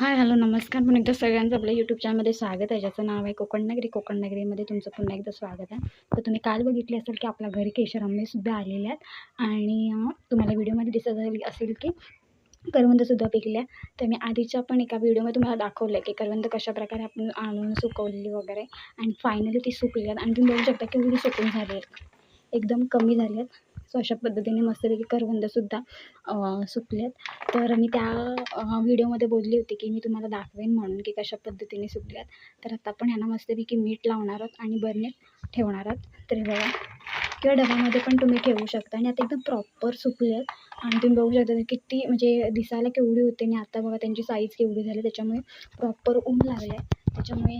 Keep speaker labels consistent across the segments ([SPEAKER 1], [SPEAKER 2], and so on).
[SPEAKER 1] Hi hello नमस्कार. पण एकदा सगळ्यांचं आपल्या यूट्यूब चॅनलमध्ये स्वागत आहे. ज्याचं नाव आहे कोकण नगरी. कोकण नगरीमध्ये तुमचं पुन्हा एकदा स्वागत आहे. तर तुम्ही काल बघितले असेल की आपल्या घरी केशर आंबेसुद्धा आलेले आहेत. आणि तुम्हाला व्हिडिओमध्ये दिसत असेल की करवंदसुद्धा पिकल्या तर मी आधीच्या पण एका व्हिडिओमध्ये तुम्हाला दाखवलं आहे की करवंद कशाप्रकारे आपण आणून सुकवलेली वगैरे. आणि फायनली ती सुकली आहेत. आणि तुम्ही बघू शकता की एवढी सुकून झाली आहेत. एकदम कमी झाली आहेत. सो अशा पद्धतीने मस्तपैकी करवंदसुद्धा सुकल्यात सुकले आहेत तर मी त्या व्हिडिओमध्ये बोलली होती की मी तुम्हाला दाखवेन म्हणून की कशा पद्धतीने सुकल्यात. तर आता आपण ह्यांना मस्तपैकी मीठ लावणार आहोत आणि बरणीत ठेवणार आहोत. तर बघा किंवा डब्यामध्ये पण तुम्ही ठेवू शकता आणि आता एकदम प्रॉपर सुकले आहेत आणि तुम्ही बघू शकता किती म्हणजे दिसायला केवढी होते आणि आता बघा त्यांची साईज केवढी झाली त्याच्यामुळे प्रॉपर ऊन लागले आहे त्याच्यामुळे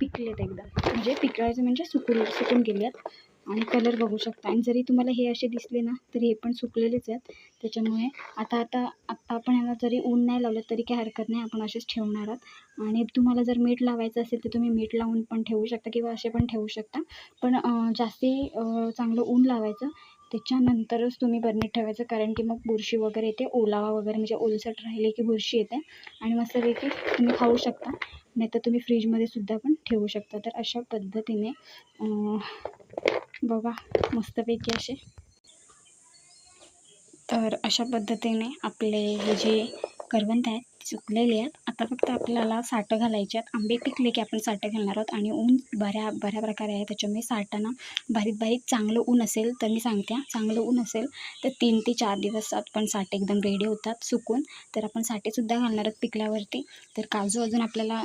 [SPEAKER 1] पिकले पिकलेत एकदम. म्हणजे पिकळायचं म्हणजे सुकून सुकून गेले आहेत आणि कलर बघू शकता. आणि जरी तुम्हाला हे असे दिसले ना तरी हे पण सुकलेलेच आहेत. त्याच्यामुळे आता आता आत्ता आपण ह्याला जरी ऊन नाही लावलं तरी काही हरकत नाही. आपण असेच ठेवणार आहात. आणि तुम्हाला जर मीठ लावायचं असेल तर तुम्ही मीठ लावून पण ठेवू शकता किंवा असे पण ठेवू शकता. पण जास्ती चांगलं ऊन लावायचं त्याच्यानंतरच तुम्ही बरणीत ठेवायचं. कारण की मग बुरशी वगैरे येते. ओलावा वगैरे म्हणजे ओलसर राहिले की बुरशी येते. आणि मस्तपैकी तुम्ही खाऊ शकता. नाहीतर तुम्ही फ्रीजमध्ये सुद्धा पण ठेवू शकता. तर अशा पद्धतीने बघा मस्तपैकी असे. तर अशा पद्धतीने आपले हे जे करवंद आहेत ते सुकलेले आहेत. आता फक्त आपल्याला साठं घालायचे आहेत. आंबे पिकले की आपण साठं घालणार आहोत आणि ऊन बऱ्या बऱ्या प्रकारे आहे. त्याच्यामुळे साठांना बारीक बारीक चांगलं ऊन असेल तर मी सांगते चांगलं ऊन असेल तर तीन ते चार दिवसात पण साठे एकदम रेडी होतात सुकून. तर आपण साठेसुद्धा घालणार आहोत पिकल्यावरती. तर काजू अजून आपल्याला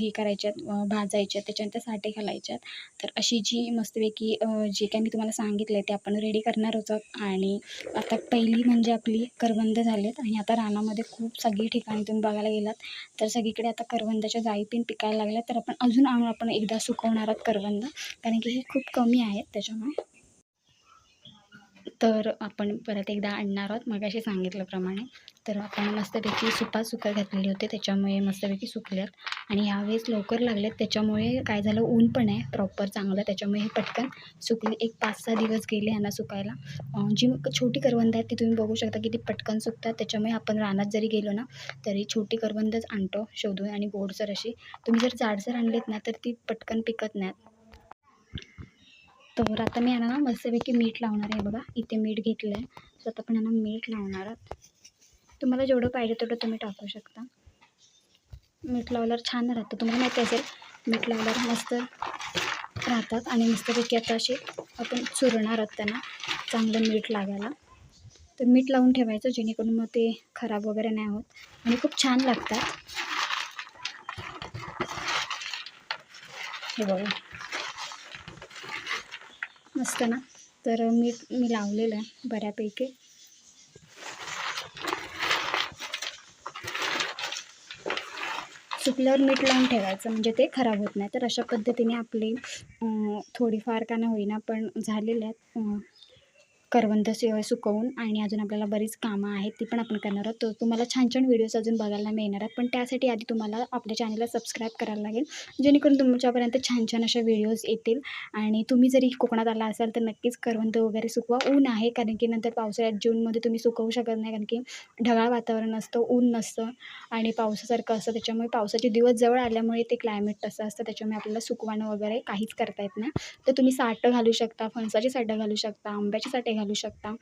[SPEAKER 1] हे करायचे आहेत भाजायचे आहेत. त्याच्यानंतर साठे घालायचे आहेत. तर अशी जी मस्तपैकी जे काही मी तुम्हाला सांगितलं ते आपण रेडी करणार आहोत. आणि आता पहिली म्हणजे आपली करवंद झालेत. आणि आता रानामध्ये खूप सगळी ठिकाणी तुम्ही बघायला गेलात तर सगळीकडे आता करवंदाच्या जाई पण पिकायला लागल्या तर आपण अजून आपण एकदा सुकवणार आहोत करवंद कारण की हे खूप कमी आहेत त्याच्यामुळे. तर आपण परत एकदा आणणार आहोत मग अशी सांगितल्याप्रमाणे. तर आपण मस्तपैकी सुपा सुकत घातलेली होते त्याच्यामुळे मस्तपैकी सुकल्यात. आणि ह्यावेळेस लवकर लागलेत त्याच्यामुळे काय झालं ऊन पण आहे प्रॉपर चांगलं त्याच्यामुळे हे पटकन सुकले. एक पाच सहा दिवस गेले ह्यांना सुकायला. जी छोटी करवंद आहेत ती तुम्ही बघू शकता की ती पटकन सुकतात. त्याच्यामुळे आपण रानात जरी गेलो ना तरी छोटी करवंदच आणतो शोधून. आणि गोडसर अशी तुम्ही जर जाडसर आणलीत ना तर ती पटकन पिकत नाहीत. तर आता मी यांना ना मस्तपैकी मीठ लावणार आहे बघा. इथे मीठ घेतलं आहे सो आता आपण यांना मीठ लावणार आहात. तुम्हाला जेवढं पाहिजे तेवढं तुम्ही टाकू शकता. मीठ लावल्यावर छान राहतं. तुम्हाला माहिती असेल मीठ लावल्यावर मस्त राहतात आणि मस्तपैकी आता असे आपण चुरणार आहोत त्यांना चांगलं मीठ लागायला. तर मीठ लावून ठेवायचं जेणेकरून मग ते खराब वगैरे नाही होत. आणि खूप छान लागतात. हे बघा. मस्त ना. तर मीठ मी लावलेलं आहे बऱ्यापैकी. सुकल्यावर मीठ लावून ठेवायचं म्हणजे ते खराब होत नाही. तर अशा पद्धतीने आपले थोडीफार का नाही होईना पण झालेले आहेत. करवंद से सुकवून आणि अजून आपल्याला बरीच कामं आहेत ती पण आपण करणार आहोत. तर तुम्हाला छान छान व्हिडिओज अजून बघायला मिळणार आहेत. पण त्यासाठी आधी तुम्हाला आपल्या चॅनलला सबस्क्राईब करायला लागेल. जेणेकरून तुमच्यापर्यंत छान छान अशा व्हिडिओज येतील. आणि तुम्ही जरी कोकणात आला असाल तर नक्कीच करवंद वगैरे सुकवा. ऊन आहे कारण की नंतर पावसाळ्यात जूनमध्ये तुम्ही सुकवू शकत नाही कारण की ढगाळ वातावरण असतं ऊन नसतं आणि पावसासारखं असतं. त्याच्यामुळे पावसाचे दिवस जवळ आल्यामुळे ते क्लायमेट तसं असतं. त्याच्यामुळे आपल्याला सुकवणं वगैरे काहीच करता येत नाही. तर तुम्ही साठं घालू शकता फणसाची साठं घालू शकता आंब्याची साठे घालू शकता.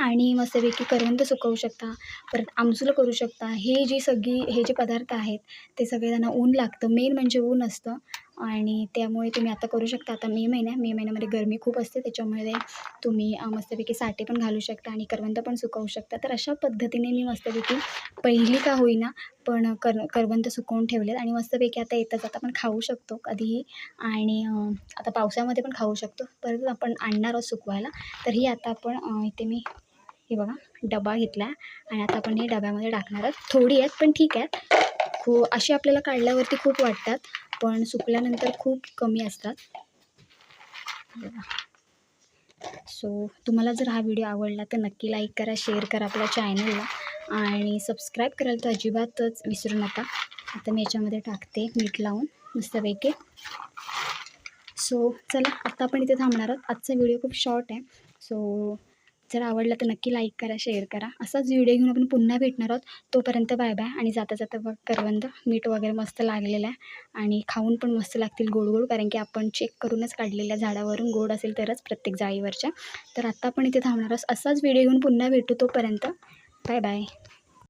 [SPEAKER 1] आणि मस्तपैकी करवंद सुकवू शकता. परत आमसूल करू शकता. हे जी सगळी हे जे पदार्थ आहेत ते सगळे त्यांना ऊन लागतं. मेन म्हणजे ऊन असतं. आणि त्यामुळे तुम्ही आता करू शकता. आता मे महिना मे महिन्यामध्ये गरमी खूप असते. त्याच्यामुळे तुम्ही मस्तपैकी साठे पण घालू शकता आणि करवंद पण सुकवू शकता. तर अशा पद्धतीने मी मस्तपैकी पहिली का होईना पण कर करवंत सुकवून ठेवलेत आणि मस्तपैकी आता येतच. आता आपण खाऊ शकतो कधीही आणि आता पावसामध्ये पण खाऊ शकतो. परत आपण आणणार आहोत सुकवायला. तर ही आता आपण इथे मी हे बघा डबा घेतला आणि आता आपण हे डब्यामध्ये टाकणार आहोत. थोडी आहेत पण ठीक आहेत. खो अशी आपल्याला काढल्यावरती खूप वाटतात पण सुकल्यानंतर खूप कमी असतात. सो तुम्हाला जर हा व्हिडिओ आवडला तर नक्की लाईक करा शेअर करा आपल्या चॅनलला आणि सबस्क्राईब करायला तर अजिबातच विसरू नका. आता मी याच्यामध्ये टाकते मीठ लावून मस्तपैकी. सो चला आत्ता आपण इथे थांबणार आहोत. आजचा व्हिडिओ खूप शॉर्ट आहे. सो जर आवडला तर नक्की लाईक करा शेअर करा. असाच व्हिडिओ घेऊन आपण पुन्हा भेटणार आहोत. तोपर्यंत बाय बाय आणि जाता जाता बघ करवंद मीठ वगैरे मस्त लागलेलं आहे. आणि खाऊन पण मस्त लागतील गोड गोड कारण की आपण चेक करूनच काढलेल्या झाडावरून गोड असेल तरच प्रत्येक जाळीवरच्या. तर आत्ता आपण इथे थांबणार आहोत. असाच व्हिडिओ घेऊन पुन्हा भेटू तोपर्यंत. Bye bye